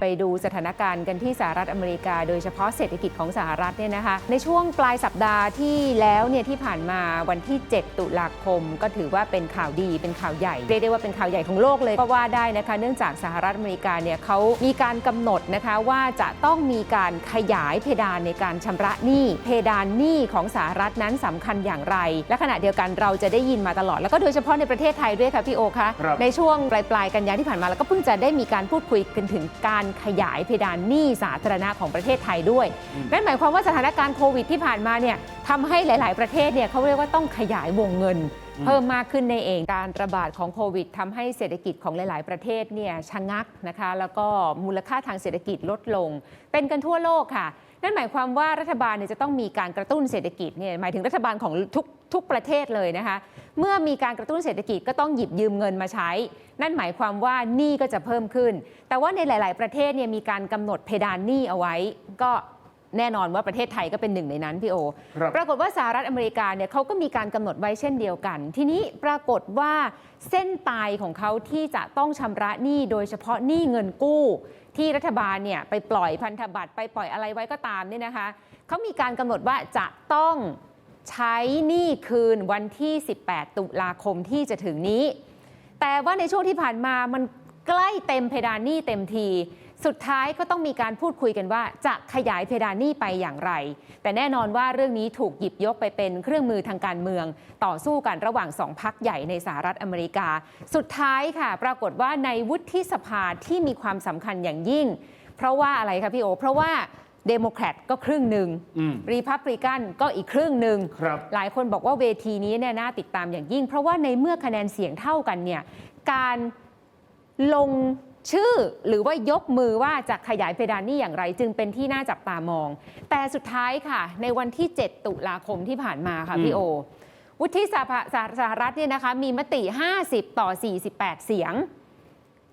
ไปดูสถานการณ์กันที่สหรัฐอเมริกา โดยเฉพาะเศรษฐกิจของสหรัฐเนี่ยนะคะ ในช่วงปลายสัปดาห์ที่แล้วเนี่ยที่ผ่านมาวันที่ 7 ตุลาคม ก็ถือว่าเป็นข่าวดีเป็นข่าวใหญ่เรียกได้ว่าเป็นข่าวใหญ่ของโลกเลยก็ว่าได้นะคะ เนื่องจากสหรัฐอเมริกาเนี่ยเขามีการกำหนดนะคะว่าจะต้องมีการขยายเพดานในการชำระหนี้ เพดานหนี้ของสหรัฐนั้นสำคัญอย่างไร และขณะเดียวกันเราจะได้ยินมาตลอด แล้วก็โดยเฉพาะในประเทศไทยด้วยค่ะพี่โอคะครับในช่วงปลายปลายๆกันยาที่ผ่านมาแล้วก็เพิ่งจะได้มีการพูดคุยกันถึงการขยายเพดานหนี้สาธารณะของประเทศไทยด้วย นั่นหมายความว่าสถานการณ์โควิดที่ผ่านมาเนี่ยทำให้หลาย ๆ ประเทศเนี่ยเขาเรียกว่าต้องขยายวงเงินอืมเพิ่มมากขึ้นในเองการระบาดของโควิดทำให้เศรษฐกิจของหลาย ๆ ประเทศเนี่ยชะงักนะคะ แล้วก็มูลค่าทางเศรษฐกิจลดลง เป็นกันทั่วโลกค่ะ นั่นหมายความว่ารัฐบาลเนี่ยจะต้องมีการกระตุ้นเศรษฐกิจเนี่ยหมายถึงรัฐบาลของทุกทุกประเทศเลยนะคะ เมื่อมีการกระตุ้นเศรษฐกิจก็ต้องหยิบยืมเงินมาใช้ นั่นหมายความว่าหนี้ก็จะเพิ่มขึ้น แต่ว่าในหลาย ๆ ประเทศเนี่ยมีการกำหนดเพดานหนี้เอาไว้ ก็แน่นอนว่าประเทศไทยก็เป็นหนึ่งในนั้นพี่โอครับปรากฏว่าสหรัฐอเมริกาเนี่ยเขาก็มีการกำหนดไว้เช่นเดียวกัน ทีนี้ปรากฏว่าเส้นตายของเขาที่จะต้องชำระหนี้โดยเฉพาะหนี้เงินกู้ ที่รัฐบาลเนี่ยไปปล่อยพันธบัตรไปปล่อยอะไรไว้ก็ตามเนี่ยนะคะเขามีการกำหนดว่าจะต้องใช้หนี้คืนวันที่ 18 ตุลาคมที่จะถึงนี้ แต่ว่าในช่วงที่ผ่านมามันใกล้เต็มเพดานหนี้เต็มที สุดท้ายก็ต้องมีการพูดคุยกันว่าจะขยายเพดานหนี้ไปอย่างไร แต่แน่นอนว่าเรื่องนี้ถูกหยิบยกไปเป็นเครื่องมือทางการเมือง ต่อสู้กันระหว่างสองพักใหญ่ในสหรัฐอเมริกา สุดท้ายค่ะ ปรากฏว่าในวุฒิสภาที่มีความสำคัญอย่างยิ่ง เพราะว่าอะไรคะพี่โอ เพราะว่าเดโมแครตก็ครึ่งหนึ่งอืมรีพับลิกันก็อีกครึ่งหนึ่งครับหลายคนบอกว่าเวทีนี้เนี่ยน่าติดตามอย่างยิ่ง เพราะว่าในเมื่อคะแนนเสียงเท่ากันเนี่ยการลง ชื่อหรือว่ายกมือว่าจะขยายเพดานหนี้อย่างไร จึงเป็นที่น่าจับตามอง แต่สุดท้ายค่ะ ในวันที่ 7 ตุลาคมที่ผ่านมาค่ะอืมพี่โอ วุฒิสภาสหสหรัฐเนี่ยนะคะมีมติ 50 ต่อ 48 เสียง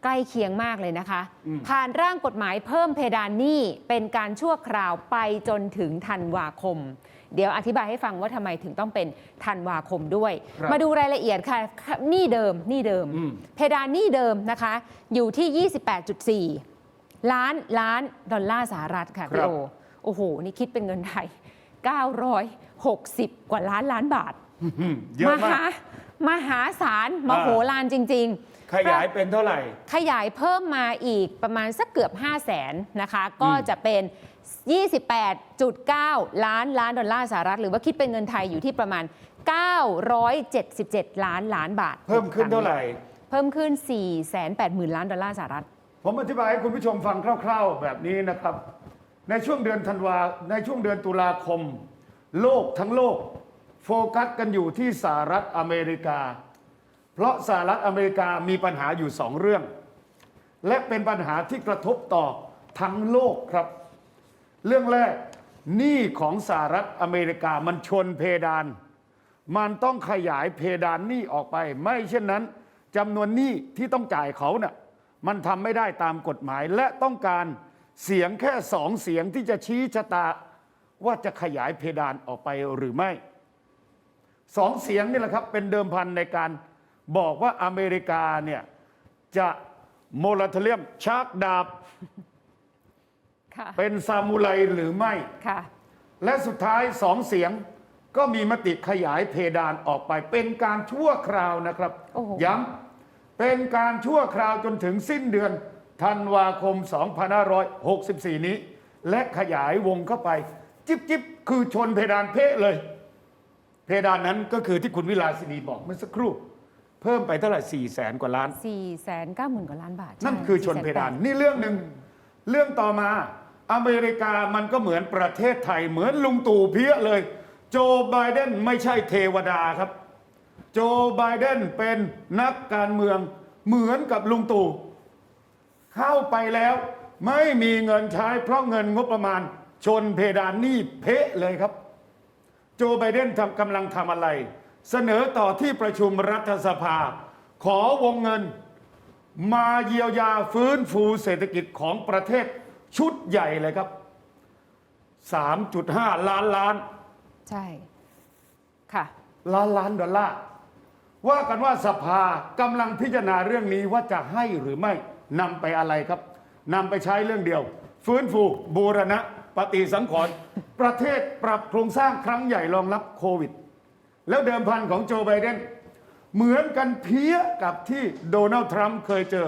ใกล้เคียงมากเลยนะคะอืมผ่านร่างกฎหมายเพิ่มเพดานหนี้เป็นการชั่วคราวไปจนถึงธันวาคม เดี๋ยวอธิบายให้ฟังว่าทำไมถึงต้องเป็นธันวาคมด้วย ครับมาดูรายละเอียดค่ะหนี้เดิมหนี้เดิม อืม เพดานหนี้เดิมนะคะ อยู่ที่ 28.4 ล้านล้านดอลลาร์สหรัฐค่ะพี่โอโอ้โห นี่คิดเป็นเงินไทย 960 กว่าล้านล้านบาท อืมเยอะมมาหาก มหาศาลมโหฬารจริง ๆ ขยายเป็นเท่าไหร่ ขยายเพิ่มมาอีกประมาณสักเกือบ 5 0 0แสนนะคะ ก็จะเป็น 28.9 ล้านล้านดอลลาร์สหรัฐ หรือว่าคิดเป็นเงินไทยอยู่ที่ประมาณ 977 ล้านล้านบาท เพิ่มขึ้นเท่าไหร่ เพิ่มขึ้น 480,000 ล้านดอลลาร์สหรัฐ ผมอธิบายให้คุณผู้ชมฟังคร่าว ๆ แบบนี้นะครับ ในช่วงเดือนธันวาในช่วงเดือนตุลาคม โลกทั้งโลก โฟกัสกันอยู่ที่สหรัฐอเมริกา เพราะสหรัฐอเมริกามีปัญหาอยู่สองเรื่อง และเป็นปัญหาที่กระทบต่อทั้งโลกครับ เรื่องแรกหนี้ของสหรัฐอเมริกามันชนเพดาน มันต้องขยายเพดานหนี้ออกไป ไม่เช่นนั้นจำนวนหนี้ที่ต้องจ่ายเขาเน่ะมันทำไม่ได้ตามกฎหมายและต้องการเสียงแค่สองเสียงที่จะชี้ชะตา ว่าจะขยายเพดานออกไปหรือไม่สองเสียงนี่แหละครับเป็นเดิมพันในการบอกว่าอเมริกาเนี่ยจะโมราเทเลียมชักดาบ ค่ะ เป็นซามูไรหรือไม่ ค่ะ และสุดท้ายสองเสียงก็มีมติขยายเพดานออกไป เป็นการชั่วคราวนะครับ โอ้โห ย้ำเป็นการชั่วคราวจนถึงสิ้นเดือนธันวาคม 2564 นี้ และขยายวงเข้าไป จิบจิบคือชนเพดานเพะเลย เพดานนั้นก็คือที่คุณวิลาสินีบอกเมื่อสักครู่ เพิ่มไปเท่าไหร่4แสนกว่าล้าน 490,000 กว่าล้านบาทนั่นใช่คือชนเพดาน480,000นี่เรื่องหนึ่งเรื่องต่อมา อเมริกามันก็เหมือนประเทศไทยเหมือนลุงตู่เพี้ยเลย โจไบเดนไม่ใช่เทวดาครับ โจไบเดนเป็นนักการเมืองเหมือนกับลุงตู่เข้าไปแล้วไม่มีเงินใช้เพราะเงินงบประมาณ ชนเพดานหนี้เพะเลยครับ โจไบเดนทำกำลังทำอะไร เสนอต่อที่ประชุมรัฐสภา ขอวงเงิน มาเยียวยาฟื้นฟูเศรษฐกิจของประเทศ ชุดใหญ่เลยครับ 3.5 ล้านล้าน ใช่ ค่ะ ล้านล้านดอลลาร์ว่ากันว่าสภากำลังพิจารณาเรื่องนี้ว่าจะให้หรือไม่นำไปอะไรครับนำไปใช้เรื่องเดียว ฟื้นฟูบูรณะปฏิสังขรณ์ประเทศปรับโครงสร้างครั้งใหญ่รองรับโควิด แล้วเดิมพันของโจไบเดนเหมือนกันเพี้ยกับที่โดนัลด์ทรัมป์เคยเจอ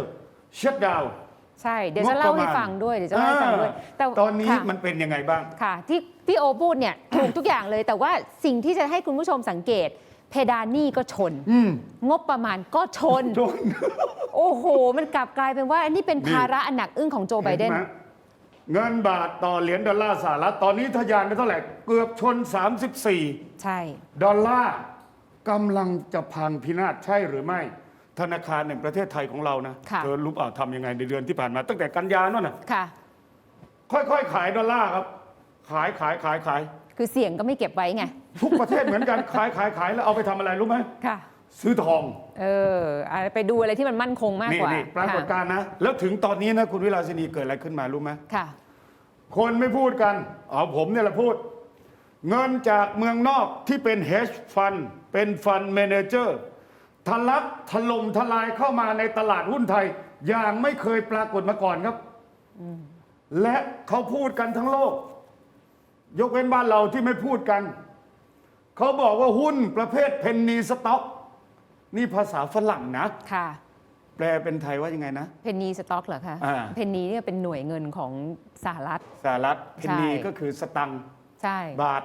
ชัดดาวน์ ใช่ เดี๋ยวจะเล่าให้ฟังด้วยเดี๋ยวจะเล่าให้ฟังด้วยอ่าตอนนี้ค่ะ มันเป็นยังไงบ้าง ค่ะที่พี่โอพูดเนี่ย ถูกทุกอย่างเลย แต่ว่าสิ่งที่จะให้คุณผู้ชมสังเกต เพดานหนี้ก็ชน อืมงบประมาณก็ชน โดน โอ้โห มันกลับกลายเป็นว่าอันนี้เป็นภาระอันหนักอึ้งของโจไบเดน ห็หมเงินบาทต่อเหรียญดอลลาร์สหรัฐตอนนี้ทะยานไปเท่าไหร่เกือบชน 34 ใช่ ดอลลาร์กำลังจะพังพินาศใช่หรือไม่ ธนาคารแห่งประเทศไทยของเรานะค่ะเธอรู้เปล่าทำยังไงในเดือนที่ผ่านมา ตั้งแต่กันยาโน่นน่ะค่ะ ค่อยๆ ขายดอลลาร์ครับ ขายขายขายขาย คือเสี่ยงก็ไม่เก็บไว้ไง ทุกประเทศเหมือนกันขายขายขายแล้วเอาไปทำอะไรรู้ไหมค่ะ ซื้อทอง เอออะไปดูอะไรที่มันมั่นคงมากนี่กว่านี่ปรากฏค่ะการณ์นะ แล้วถึงตอนนี้นะคุณวิลาสินีเกิดอะไรขึ้นมารู้ไหมค่ะ คนไม่พูดกันเอาผมเนี่ยแหละพูด เงินจากเมืองนอกที่เป็น hedge fund เป็นฟันเมเนเจอร์ ทะลักถล่มทลายเข้ามาในตลาดหุ้นไทย อย่างไม่เคยปรากฏมาก่อนครับและเขาพูดกันทั้งโลก ยกเว้นบ้านเราที่ไม่พูดกัน เขาบอกว่าหุ้นประเภทเพนนีสต็อก นี่ภาษาฝรั่งนะค่ะ แปลเป็นไทยว่ายังไงนะ เพนนีสต็อกเหรอคะอ่า เพนนีเนี่ยเป็นหน่วยเงินของสหรัฐ สหรัฐเพนนีใช่ ก็คือสตังค์ ใช่ บาท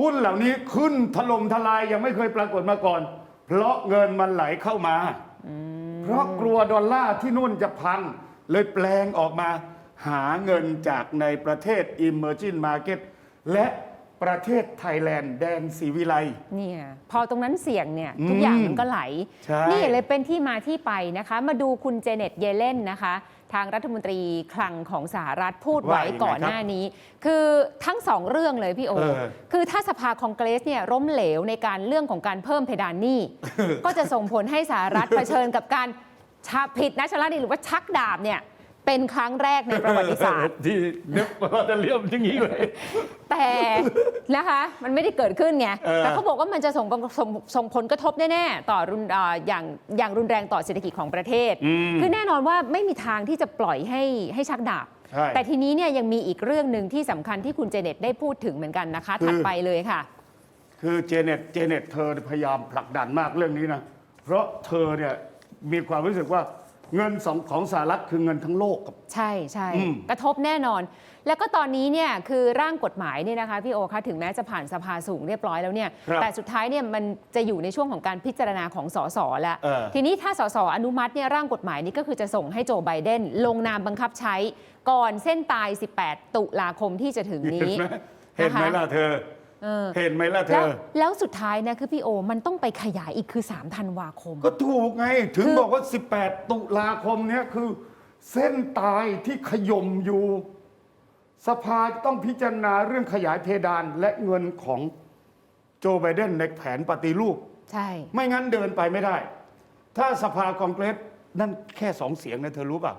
หุ้นเหล่านี้ขึ้นถล่มทลายยังไม่เคยปรากฏมาก่อน เพราะเงินมันไหลเข้ามา เพราะกลัวดอลลาร์ที่นู่นจะพัง เลยแปลงออกมา หาเงินจากในประเทศ Emerging Market และประเทศไทยแลนด์แดนสีวิไลเนี่ยพอตรงนั้นเสี่ยงเนี่ยอืมทุกอย่างมันก็ไหลใช่นี่เลยเป็นที่มาที่ไปนะคะ มาดูคุณเจเน็ตเยเลนนะคะ ทางรัฐมนตรีคลังของสหรัฐพูดไว้ก่อนหน้านี้ คือทั้งสองเรื่องเลยพี่โอเออคือถ้าสภาคองเกรสเนี่ยล้มเหลวในการเรื่องของการเพิ่มเพดานหนี้ ก็จะส่งผลให้สหรัฐเผชิญกับการชาผิดนะชลันหรือว่าชักดาบเนี่ย เป็นครั้งแรกในประวัติศาสตร์ ที่นึกว่าจะเลี่ยมอย่างนี้เลย แต่นะคะมันไม่ได้เกิดขึ้นไงเออแต่เขาบอกว่ามันจะส่งส่งส่งผลกระทบแน่ๆต่อรุนอ่าอย่างอย่างรุนแรงต่อเศรษฐกิจของประเทศ คือแน่นอนว่าไม่มีทางที่จะปล่อยให้ให้ชักดาบใช่แต่ทีนี้เนี่ยยังมีอีกเรื่องหนึ่งที่สำคัญที่คุณเจเน็ตได้พูดถึงเหมือนกันนะคะคือถัดไปเลยค่ะ คือเจเน็ตเจเน็ตเธอพยายามผลักดันมากเรื่องนี้นะเพราะเธอเนี่ยมีความรู้สึกว่า เงินสองของสหรัฐคือเงินทั้งโลกครับ ใช่ใช่อืม กระทบแน่นอน แล้วก็ตอนนี้เนี่ยคือร่างกฎหมายเนี่ยนะคะพี่โอคะถึงแม้จะผ่านสภาสูงเรียบร้อยแล้วเนี่ยครับแต่สุดท้ายเนี่ยมันจะอยู่ในช่วงของการพิจารณาของสสแล้วเออ ทีนี้ถ้าสสอนุมัติเนี่ยร่างกฎหมายนี้ก็คือจะส่งให้โจไบเดนลงนามบังคับใช้ก่อนเส้นตาย 18 ตุลาคมที่จะถึงเห็นนี้ไหมเห็นไหมล่ะเธอ เออเห็นไหมล่ะเธแล้วอ แล้วสุดท้ายนะคือพี่โอมันต้องไปขยายอีกคือ3ธันวาคม ก็ถูกไง ถึงคือ บอกว่า 18 ตุลาคมเนี้ยคือ เส้นตายที่ขย่มอยู่ สภาต้องพิจารณาเรื่องขยายเพดานและเงินของโจไบเดนในแผนปฏิรูป ใช่ ไม่งั้นเดินไปไม่ได้ ถ้าสภาคองเกรสนั่นแค่สองเสียงนะเธอรู้ป่ะ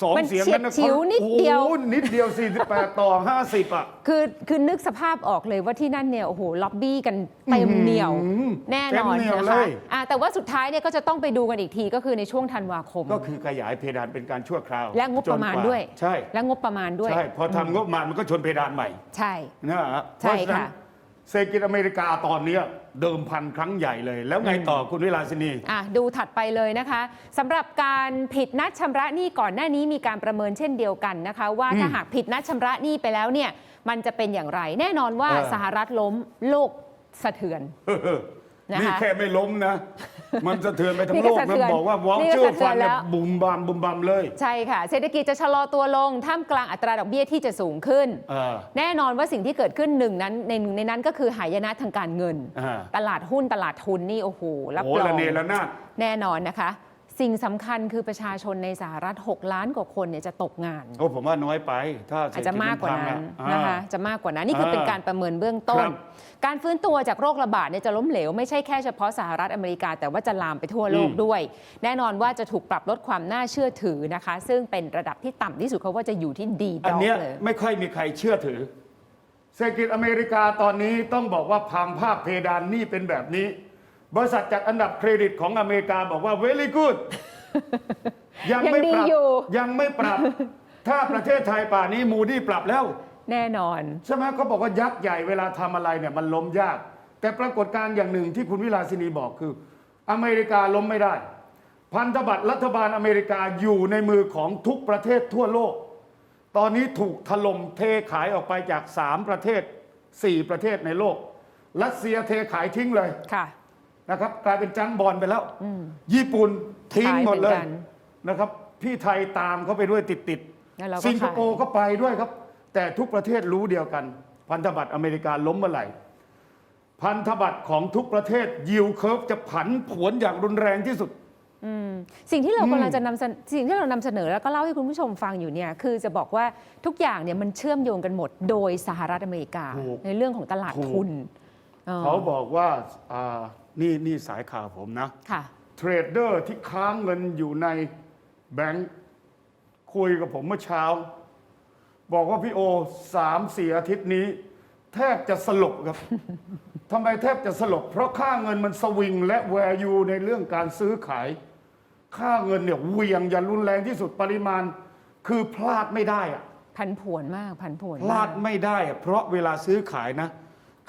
สองมันเสียงนั้นนะเฉียดฉิวนิดเดียว โอ้โหนิดเดียว 48 ต่อ 50 อะ คือคือนึกสภาพออกเลยว่าที่นั่นเนี่ยโอ้โหล็อบบี้กันเต็มเหนียวอื้อหือแน่นอนเต็มเหนียวนะเลคะย อะแต่ว่าสุดท้ายเนี่ยก็จะต้องไปดูกันอีกทีก็คือในช่วงธันวาคม ก็คือขยายเพดานเป็นการชั่วคราวและงบประมาณจนกด้วย ใช่และงบประมาณด้วย ใช่ พอทำงบประมาณมันก็ชนเพดานใหม่ใช่ นะฮะเพใช่ราะฉะนั้นค่ะ เศรษฐกิจอเมริกาตอนเนี้ยเดิมพันครั้งใหญ่เลย แล้วไงต่อคุณวิลาสินี อะดูถัดไปเลยนะคะสำหรับการผิดนัดชำระหนี้ก่อนหน้านี้มีการประเมินเช่นเดียวกันนะคะ ว่าถ้าหากผิดนัดชำระหนี้ไปแล้วเนี่ยมันจะเป็นอย่างไร แน่นอนว่าเออ สหรัฐล้มโลกสะเทือน นะคะนี่แค่ไม่ล้มนะ มันสะเทือนไปทั้นี่งก็โลกสะนะเทือนบอกว่าวอลนี่ก็เชอสะร์เทืฟัอนนเนี่ยแล้ว บุมบามบุมบามเลยใช่ค่ะ เศรษฐกิจจะชะลอตัวลงท่ามกลางอัตราดอกเบี้ยที่จะสูงขึ้น เออ แน่นอนว่าสิ่งที่เกิดขึ้นหนึ่งนั้นในในนั้นก็คือหายนะทางการเงิน อ่า ตลาดหุ้นตลาดทุนนี่โอ้โหรับโอ้รอละงเนระนาด แน่นอนนะคะ สิ่งสำคัญคือประชาชนในสหรัฐ 6 ล้านกว่าคนเนี่ยจะตกงาน โอ้ผมว่าน้อยไป ถ้าเศรอาษจฐจะกิจมากกว่านั้นพังอนะคะอ่าจะมากกว่านั้นนี่คือเป็นอ่าการประเมินเบื้องต้นครับการฟื้นตัวจากโรคระบาดเนี่ยจะล้มเหลว ไม่ใช่แค่เฉพาะสหรัฐอเมริกา แต่ว่าจะลามไปทั่วโลกอืมด้วย แน่นอนว่าจะถูกปรับลดความน่าเชื่อถือนะคะ ซึ่งเป็นระดับที่ต่ำที่สุดเขาว่าจะอยู่ที่ดีดอันอกเนี้ยเลยไม่ค่อยมีใครเชื่อถือ เศรษฐกิจอเมริกาตอนนี้ต้องบอกว่าพังภาพเพดานหนี้เป็นแบบนี้ บริษัทจัดอันดับเครดิตของอเมริกาบอกว่า very good ยังยังไม่ดีปรับอยู่ยังไม่ปรับ ถ้าประเทศไทยป่านนี้มูดี้ปรับแล้ว แน่นอน ใช่ไหมเขาบอกว่ายักษ์ใหญ่เวลาทำอะไรเนี่ยมันล้มยาก แต่ปรากฏการณ์อย่างหนึ่งที่คุณวิลาสินีบอกคือ อเมริกาล้มไม่ได้ พันธบัตรรัฐบาลอเมริกาอยู่ในมือของทุกประเทศทั่วโลก ตอนนี้ถูกถล่มเทขายออกไปจาก 3 ประเทศ 4 ประเทศในโลก รัสเซียเทขายทิ้งเลยค่ะ นะครับ กลายเป็นจังบอลไปแล้วญี่ปุ่นทิ้งหมดเลยขายเหมือนกันนะครับ พี่ไทยตามเขาไปด้วยติดแล้วเราก็ๆสิงคโปร์ขาย ก็ไปด้วยครับ แต่ทุกประเทศรู้เดียวกัน พันธบัตรอเมริกาล้มเมื่อไหร่ พันธบัตรของทุกประเทศยิวเคิร์ฟจะผันผวนอย่างรุนแรงที่สุดสิ่งที่เรากำลังจะนำเสนอสิ่งที่เรานำเสนอแล้วก็เล่าให้คุณผู้ชมฟังอยู่เนี่ยคือจะบอกว่าทุกอย่างเนี่ยมันเชื่อมโยงกันหมดโดยสหรัฐอเมริกา ถูกในเรื่องของตลาดถูก ทุนออเขาบอกว่าอ่า นี่นี่สายข่าวผมนะค่ะ เทรดเดอร์ที่ค้างเงินอยู่ในแบงค์คุยกับผมเมื่อเช้า บอกว่าพี่โอสามสี่อาทิตย์นี้ แทบจะสลบครับ ทำไมแทบจะสลบ เพราะค่าเงินมันสวิงและแวร์ยูในเรื่องการซื้อขาย ค่าเงินเนี่ยเหวียงอย่างรุนแรงที่สุดปริมาณ คือพลาดไม่ได้อะ พันผวนมาก พันผวนพลาดมกไม่ได้อะเพราะเวลาซื้อขายนะ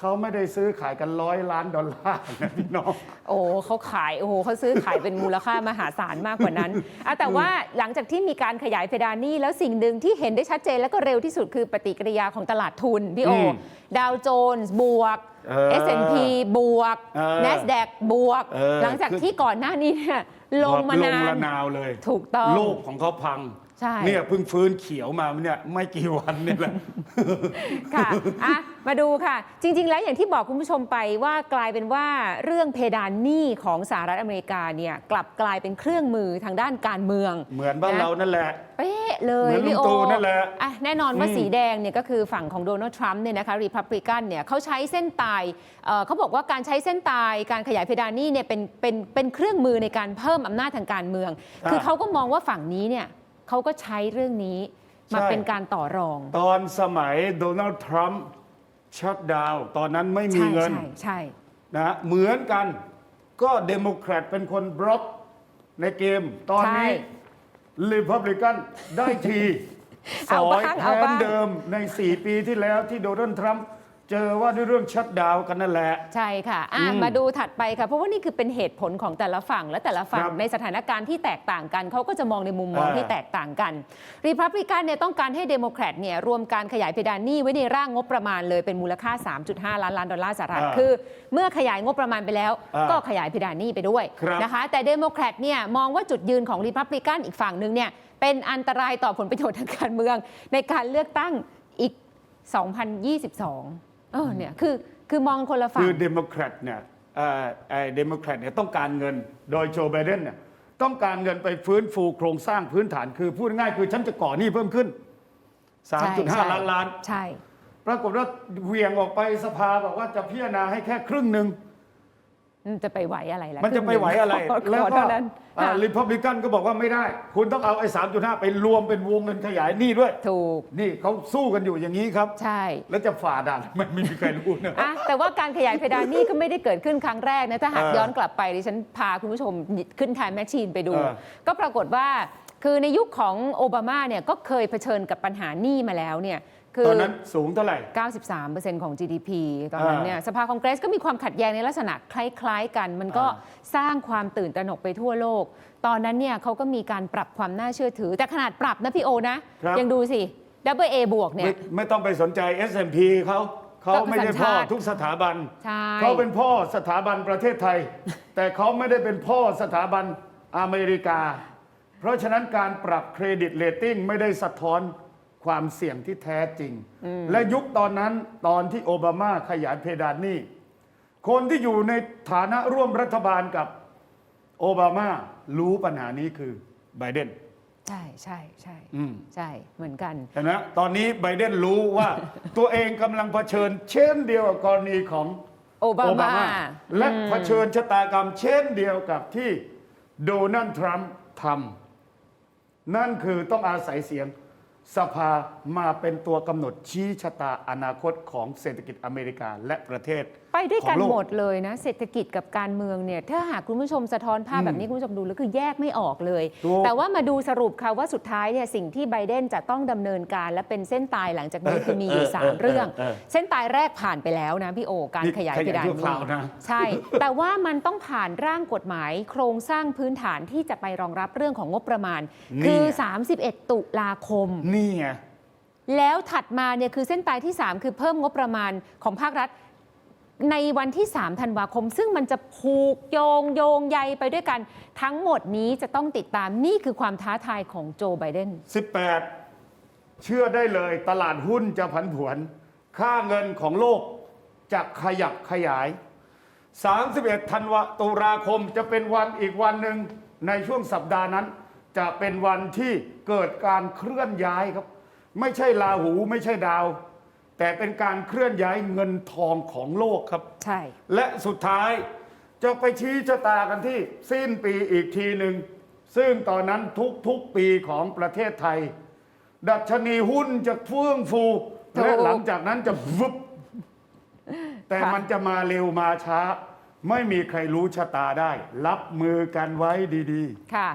เขาไม่ได้ซื้อขายกันร้อยล้านดอลลาร์นะพี่น้อง โอ้เขาขาย โอ้โหเขาซื้อขายเป็นมูลค่ามหาศาลมากกว่านั้นอะแต่ว่าหลังจากที่มีการขยายเพดานหนี้แล้วสิ่งหนึ่งที่เห็นได้ชัดเจนแล้วก็เร็วที่สุดคือปฏิกิริยาของตลาดทุน พี่โอ อืมดาวโจนส์บวก เออ S&P บวก เออ NASDAQ บวก เออ หลังจากที่ก่อนหน้านี้เนี่ยลงมาลนางละน นาวเลย ถูกต้อง โลกของเขาพัง ใช่เนี่ยเพิ่งฟื้นเขียวมาเนี่ยไม่กี่วันนี่แหละ ค่ะอะ มาดูค่ะ จริง ๆ แล้วอย่างที่บอกคุณผู้ชมไปว่ากลายเป็นว่าเรื่องเพดานหนี้ของสหรัฐอเมริกาเนี่ยกลับกลายเป็นเครื่องมือทางด้านการเมือง เหมือนบ้านเรานั่นแหละ เป๊ะเลยเหมือนลุงพี่โอตู่นั่นแหละอะแน่นอนว่าอืม สีแดงเนี่ยก็คือฝั่งของโดนัลด์ทรัมป์เนี่ยนะคะรีพับลิกันเนี่ยเขาใช้เส้นตายเอ่อเขาบอกว่าการใช้เส้นตายการขยายเพดานหนี้เนี่ยเป็นเป็นเป็นเครื่องมือในการเพิ่มอำนาจทางการเมือง คือเขาก็มองว่าฝั่งนี้เนี่ย เขาก็ใช้เรื่องนี้มาเป็นการต่อรอง ตอนสมัยโดนัลด์ทรัมป์ชัดดาวน์ตอนนั้นไม่มีใช่เงินใช่ใช่ นะเหมือนกันก็เดโมแครตเป็นคนบล็อกในเกม ตอนนี้ใช่รีพับลิกันได้ที สเอาอบ้ายงแทเอานบ้าง เดิมใน 4 ปีที่แล้วที่โดนัลด์ทรัมป์ เจอว่าด้วยเรื่องชัดดาวน์กันนั่นแหละ ใช่ค่ะอะ อืมมาดูถัดไปค่ะ เพราะว่านี่คือเป็นเหตุผลของแต่ละฝั่งและแต่ละฝั่งครับในสถานการณ์ที่แตกต่างกัน เขาก็จะมองในมุมมองอ่าที่แตกต่างกันรีพับลิกันเนี่ยต้องการให้เดโมแครตเนี่ยรวมการขยายเพดานหนี้ไว้ในร่างงบประมาณเลยเป็นมูลค่า 3.5 ล้านล้านดอลลาร์สหรัฐอ่าคือ เมื่อขยายงบประมาณไปแล้ว อ่าก็ขยายเพดานหนี้ไปด้วยครับ นะคะ แต่เดโมแครตเนี่ยมองว่าจุดยืนของรีพับลิกันอีกฝั่งหนึ่งเนี่ยเป็นอันตรายต่อผลประโยชน์ทางการเมือง ในการเลือกตั้งอีก 2022 เออเนี่ยคือคือมองคนละฝั่คืงอเดโมแครตเนี่ยเอ่อไอ้เดโมแครตเนี่ยต้องการเงินโดยโจไบเดนเนี่ยต้องการเงินไปฟื้นฟูโครงสร้างพื้นฐานคือพูดง่ายๆคือฉันจะก่อหนี้เพิ่มขึ้น ใช่ใช่3.5 ล้านล้าน ใช่ ปรากฏว่าเหวียงออกไปสภาบอกว่าจะพิจารณาให้แค่ครึ่งหนึ่งมัน จะไปไหวอะไรล่ะมันจะไปไหวอะไรขแล้วขก็เท่านั้นค่ะริพับลิกันก็บอกว่าไม่ได้ คุณต้องเอาไอ้3.5ไปรวมเป็นวงเงินขยายหนี้ด้วย ถูกนี่เขาสู้กันอยู่อย่างนี้ครับ ใช่ แล้วจะฝ่าด่านไม่ไม่มีใครรู้นะอะแต่ว่าการขยายเพดานหนี้ก็ไม่ได้เกิดขึ้นครั้งแรกนะ ถ้าหากเออย้อนกลับไปดิฉันพาคุณผู้ชมขึ้นไทม์แมชชีนไปดู เออก็ปรากฏว่าคือในยุคของโอบามาเนี่ยก็เคยเผชิญกับปัญหาหนี้มาแล้วเนี่ย คืตอนนั้นสูงเท่าไหร่ 93%ของ GDP ตอนนั้นเนี่ยสภาคองเกรสก็มีความขัดแย้งในลักษณะคล้าย ๆ กัน มันก็อ่สร้างความตื่นตระหนกไปทั่วโลก ตอนนั้นเนี่ยเขาก็มีการปรับความน่าเชื่อถือ แต่ขนาดปรับนะพี่โอนะ ครับ ยังดูสิดับเบิลเอบวกเนี่ไม่ยไม่ต้องไปสนใจ S&P เขาเขาไม่ได้สัญพ่อชาติ ทุกสถาบัน ใช่ เขาเป็นพ่อสถาบันประเทศไทย แต่เขาไม่ได้เป็นพ่อสถาบันอเมริกา เพราะฉะนั้นการปรับเครดิตเรตติ้งไม่ได้สะท้อน ความเสี่ยงที่แท้จริง และยุคตอนนั้นตอนที่โอบามาขยายเพดานหนี้คนที่อยู่ในฐานะร่วมรัฐบาลกับโอบามารู้ปัญหานี้คือไบเดน ใช่ใช่ใช่อืม ใช่เหมือนกัน เห็นไหมตอนนี้ไบเดนรู้ว่า ตัวเองกำลังเผชิญ เช่นเดียวกับกรณีของโอบาโอมาบามา และเผชิญชะตากรรม เช่นเดียวกับที่โดนัลด์ทรัมป์ทำนั่นคือต้องอาศัยเสียง สภามาเป็นตัวกำหนดชี้ชะตาอนาคตของเศรษฐกิจอเมริกาและประเทศ ไปด้วยกันของโลกหมดเลยนะ เศรษฐกิจกับการเมืองเนี่ยถ้าหากคุณผู้ชมสะท้อนภาพอืมแบบนี้คุณผู้ชมดูแล้วคือแยกไม่ออกเลย ถูกแต่ว่ามาดูสรุปค่ะว่าสุดท้ายเนี่ยสิ่งที่ไบเดนจะต้องดำเนินการและเป็นเส้นตายหลังจากนี้คือมีอยู่ 3 เรื่องเส้นตายแรกผ่านไปแล้วนะพี่โอการนี่ขยายขเพยายดานชั่วหคนี้ราวนะ ใช่ แต่ว่ามันต้องผ่านร่างกฎหมายโครงสร้างพื้นฐานที่จะไปรองรับเรื่องของงบประมาณ นี่คือไง31 ตุลาคม นี่ไง แล้วถัดมาเนี่ยคือเส้นตายที่ 3 คือเพิ่มงบประมาณของภาครัฐ ในวันที่ 3 ธันวาคม ซึ่งมันจะผูกโยงโยงใยไปด้วยกัน ทั้งหมดนี้จะต้องติดตามนี่คือความท้าทายของโจไบเดน 18 เชื่อได้เลยตลาดหุ้นจะผันผวน ค่าเงินของโลกจะขยับขยาย 31 ธันวาตุลาคมจะเป็นวันอีกวันหนึ่งในช่วงสัปดาห์นั้น จะเป็นวันที่เกิดการเคลื่อนย้ายครับ ไม่ใช่ลาหูไม่ใช่ดาว แต่เป็นการเคลื่อนย้ายเงินทองของโลกครับ ใช่ และสุดท้ายจะไปชี้ชะตากันที่สิ้นปีอีกทีหนึ่งซึ่งตอนนั้นทุกๆปีของประเทศไทย ดัชนีหุ้นจะเฟื่องฟู ถูก และหลังจากนั้นจะวึบแต่ค่ะมันจะมาเร็วมาช้า ไม่มีใครรู้ชะตาได้ รับมือกันไว้ดีๆ ค่ะ